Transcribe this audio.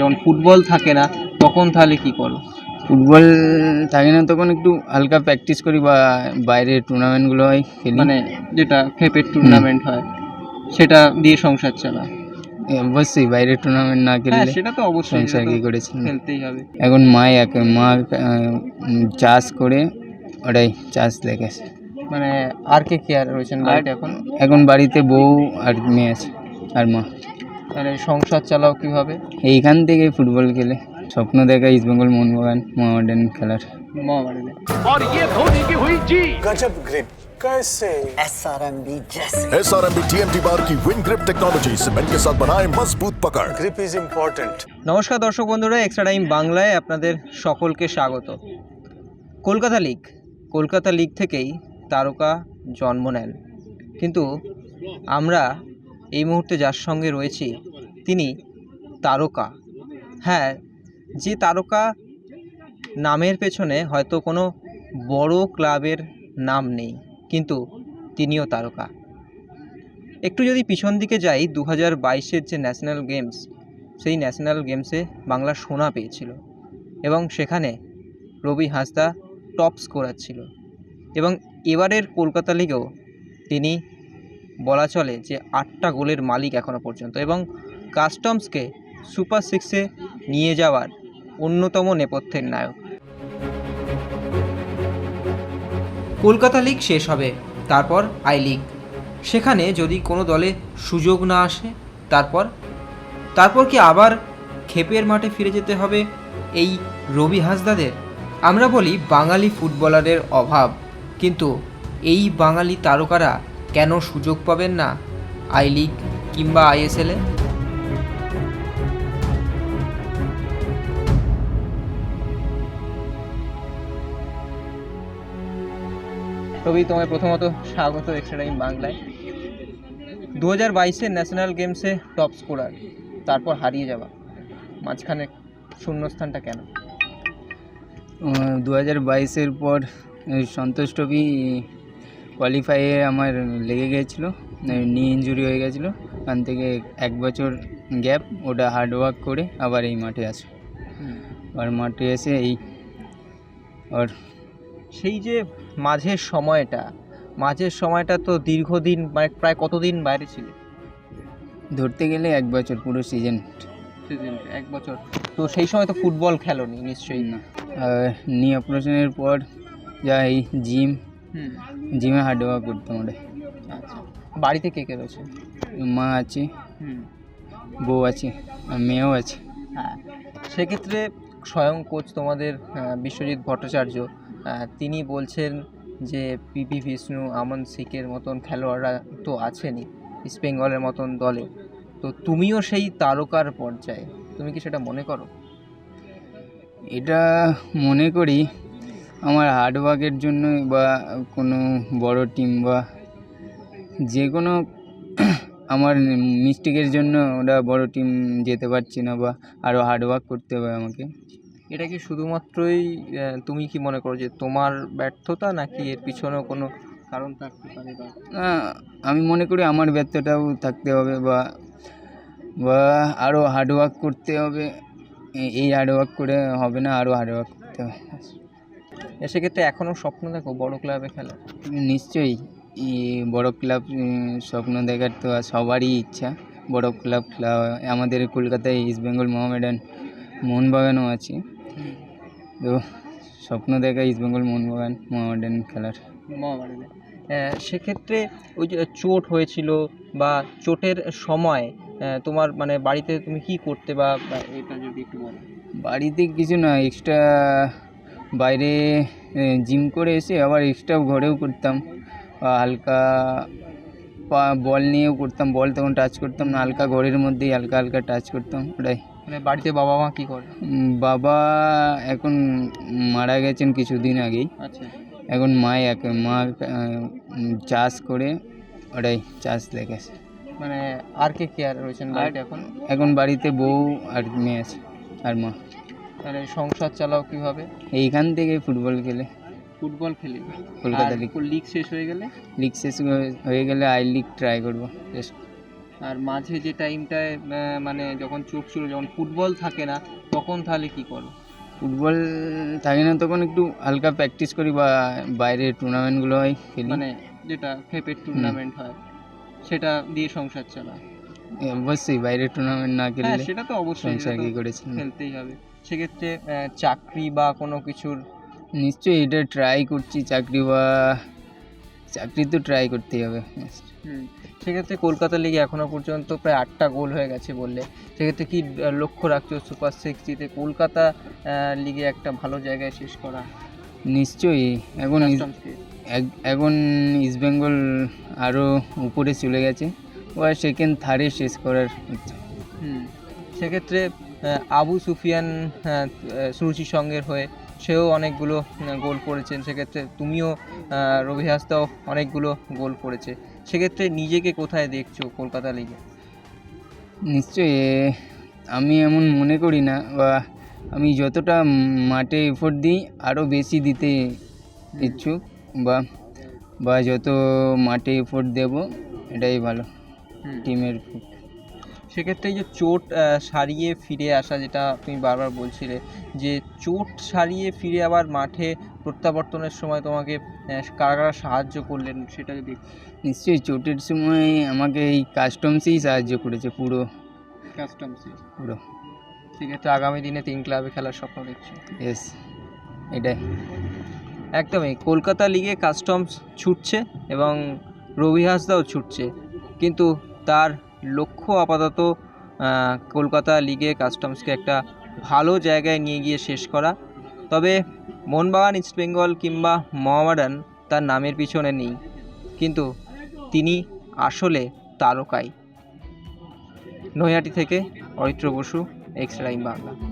যখন ফুটবল থাকে না তখন তাহলে কি করো? ফুটবল থাকে না তখন একটু হালকা প্র্যাকটিস করি বা বাইরে টুর্নামেন্টগুলো হয় খেলি। মানে যেটা খেপের টুর্নামেন্ট হয় সেটা দিয়ে সংসার চালা। অবশ্যই বাইরে টুর্নামেন্ট না হ্যাঁ খেললে সেটা তো অবশ্যই সংসার কি করেছি খেলতেই হবে। এখন মা এক মা চাষ করে ওটাই চাষ দেখেছে মানে আর কে কে আর রয়েছেন বাড়িতে এখন? এখন বাড়িতে বউ আর মেয়ে আছে আর মা। মানে সংসার চালাও কিভাবে এইখান থেকে ফুটবল খেলে স্বপ্ন দেখা ইস্টবেঙ্গল মোহনবাগান মোহামেডান খেলার মা বাড়িতে गजब ग्रिप कैसे S R M B T M T bar की विन ग्रिप टेक्नोलॉजी सीमेंट के साथ बनाए मजबूत पकड़ ग्रिप इज इम्पोर्टेंट নমস্কার দর্শক বন্ধুরা এক্সট্রা টাইম বাংলায় আপনাদের সকলকে স্বাগত কলকাতা লিগ কলকাতা লিগ থেকেই তারকা জন্ম নেন কিন্তু আমরা এই মুহূর্তে যার সঙ্গে রয়েছি তিনি তারকা। হ্যাঁ যে তারকা নামের পেছনে হয়তো কোনো বড় ক্লাবের নাম নেই, কিন্তু তিনিও তারকা। একটু যদি পিছন দিকে যাই দু হাজার বাইশের যে ন্যাশনাল গেমস, সেই ন্যাশনাল গেমসে বাংলা সোনা পেয়েছিল এবং সেখানে রবি হাঁসদা টপ স্কোরার ছিল। এবং এবারের কলকাতা লিগেও তিনি বলা চলে যে আটটা গোলের মালিক এখনও পর্যন্ত এবং কাস্টমসকে সুপার সিক্সে নিয়ে যাওয়ার অন্যতম নেপথ্যের নায়ক। কলকাতা লিগ শেষ হবে, তারপর আই লিগ। সেখানে যদি কোনো দলে সুযোগ না আসে, তারপর তারপর কি আবার ক্ষেপের মাঠে ফিরে যেতে হবে এই রবি হাঁসদাদের? আমরা বলি বাঙালি ফুটবলারের অভাব, কিন্তু এই বাঙালি তারকারা কেন সুযোগ পাবেন না আই লিগ কিংবা আইএসএলে রবি তোমায় প্রথমত স্বাগত এক্সট্রা টাইম বাংলায়। দু হাজার বাইশে ন্যাশনাল গেমসে টপ স্কোরার তারপর হারিয়ে যাওয়া মাঝখানে শূন্যস্থানটা কেন? দু হাজার বাইশের পর সন্তোষ ট্রফি কোয়ালিফাইয়ে আমার লেগে গিয়েছিল নি ইঞ্জুরি হয়ে গেছিল ওখান থেকে এক বছর গ্যাপ ওটা হার্ড ওয়ার্ক করে আবার এই মাঠে আসে। আর মাঠে এসে এই আর সেই যে মাঝের সময়টা মাঝের সময়টা তো দীর্ঘদিন মানে প্রায় কতদিন বাইরে ছিল? ধরতে গেলে এক বছর পুরো সিজন এক বছর। তো সেই সময় তো ফুটবল খেলোনি নিশ্চয়ই। না। নি অপারেশনের পর যা এই জিম জিমে হার্ড ওয়ার্ক করতাম আচ্ছা। বাড়িতে কে কে রয়েছে? মা আছে বউ আছে আর মেয়েও আছে। হ্যাঁ। সেক্ষেত্রে স্বয়ং কোচ তোমাদের বিশ্বজিৎ ভট্টাচার্য তিনি বলছেন যে পিপি বিষ্ণু, আমন সিকের মতন খেলোয়াড়রা তো আছেনই, ইস্ট বেঙ্গলের মতন দলে। তো তুমিও সেই তারকার পর্যায়ে, তুমি কি সেটা মনে করো? এটা মনে করি, আমার হার্ডওয়ার্কের জন্য বা কোনো বড় টিম বা যে কোনো আমার মিস্টেকের জন্য ওরা বড় টিম যেতে পারছি না বা আরও হার্ডওয়ার্ক করতে হবে আমাকে। এটা কি শুধুমাত্রই তুমি কি মনে করো যে তোমার ব্যর্থতা নাকি এর পিছনেও কোনো কারণ থাকতে পারে বা? আমি মনে করি আমার ব্যর্থতাও থাকতে হবে বা বা আরও হার্ডওয়ার্ক করতে হবে। এই হার্ডওয়ার্ক করে হবে না আরও হার্ডওয়ার্ক করতে হবে। সেক্ষেত্রে এখনও স্বপ্ন দেখো বড় ক্লাবে খেলা? নিশ্চয়ই বড় ক্লাব স্বপ্ন দেখার তো সবারই ইচ্ছা। বড় ক্লাব খেলা আমাদের কলকাতায় ইস্টবেঙ্গল মোহামেডান মোহনবাগানও আছে। তো স্বপ্ন দেখা ইস্টবেঙ্গল মোহনবাগান মোহামেডান খেলার। আহ, সেক্ষেত্রে ওই যে চোট হয়েছিল বা চোটের সময় তোমার মানে বাড়িতে তুমি কি করতে বা এটা যদি একটু বলো। বাড়িতে কিছু না এক্সট্রা বাইরে জিম করে এসে আবার এক্সট্রা ঘরেও করতাম। বা হালকা পা বল নিয়েও করতাম বল তখন টাচ করতাম না হালকা ঘরের মধ্যেই হালকা হালকা টাচ করতাম ওটাই। মানে বাড়িতে বাবা মা কি করে? বাবা এখন মারা গেছেন কিছুদিন আগেই। আচ্ছা। এখন মা এক মা চাষ করে ওটাই চাষ দেখেছে মানে আর কে কে আর রয়েছেন বাড়িতে এখন? এখন বাড়িতে বউ আর মেয়ে আছে আর মা। মানে সংসার চালাও কীভাবে? এইখান থেকে ফুটবল খেলে। ফুটবল খেলে। কলকাতা লিগ লিগ শেষ হয়ে গেলে? লিগ শেষ হয়ে- গেলে আই লিগ ট্রাই করব। আর মাঝে যে টাইমটায় মানে যখন চোখ ছিল যখন ফুটবল থাকে না তখন তাহলে কি করো? ফুটবল থাকে না তখন একটু হালকা প্র্যাকটিস করি বা বাইরে টুর্নামেন্টগুলো হয় খেলি। মানে যেটা খেপের টুর্নামেন্ট হয় সেটা দিয়ে সংসার চালা অবশ্যই বাইরে টুর্নামেন্ট না হ্যাঁ খেললে সেটা তো অবশ্যই সংসার কি করেছি খেলতেই হবে। সেক্ষেত্রে চাকরি বা কোনো কিছুর নিশ্চয়ই এটা ট্রাই করছি চাকরি বা চাকরি তো ট্রাই করতেই হবে সেক্ষেত্রে কলকাতা লিগে এখনও পর্যন্ত প্রায় আটটা গোল হয়ে গেছে বললে। সেক্ষেত্রে কি লক্ষ্য রাখছো সুপার সিক্সটিতে কলকাতা লিগে একটা ভালো জায়গায় শেষ করা? নিশ্চয়ই। এখন এখন ইস্টবেঙ্গল আরও উপরে চলে গেছে। ওরা সেকেন্ড থার্ডে শেষ করার হুম। সেক্ষেত্রে আবু সুফিয়ান সুরুচি সঙ্গের হয়ে সেও অনেকগুলো গোল করেছেন। সেক্ষেত্রে তুমিও রবি হাসদাও অনেকগুলো গোল করেছে। সেক্ষেত্রে নিজেকে কোথায় দেখছ কলকাতা লিগে নিশ্চয়ই আমি এমন মনে করি না বা আমি যতটা মাঠে এফোর্ট দিই আরও বেশি দিতে ইচ্ছুক বা বা যত মাঠে এফোর্ট দেব এটাই ভালো। টিমের সেক্ষেত্রে এই যে চোট সারিয়ে ফিরে আসা যেটা তুমি বারবার বলছিলে যে চোট সারিয়ে ফিরে আবার মাঠে প্রত্যাবর্তনের সময় তোমাকে কারা কারা সাহায্য করলেন সেটা যদি নিশ্চয়ই চোটের সময় আমাকে এই কাস্টমসেই সাহায্য করেছে পুরো। কাস্টমসে পুরো। সেক্ষেত্রে আগামী দিনে তিন ক্লাবে খেলার স্বপ্ন দেখছ? ইয়েস এটাই। একদমই। কলকাতা লিগে কাস্টমস ছুটছে এবং রবি হাসদাও ছুটছে কিন্তু তার লক্ষ্য আপাতত কলকাতা লিগে কাস্টমসকে একটা ভালো জায়গায় নিয়ে গিয়ে শেষ করা। তবে মোহনবাগান ইস্টবেঙ্গল কিংবা মোহামেডান তার নামের পিছনে নেই। কিন্তু তিনি আসলে তারকাই। নৈহাটি থেকে Aritra Basu X Bangla.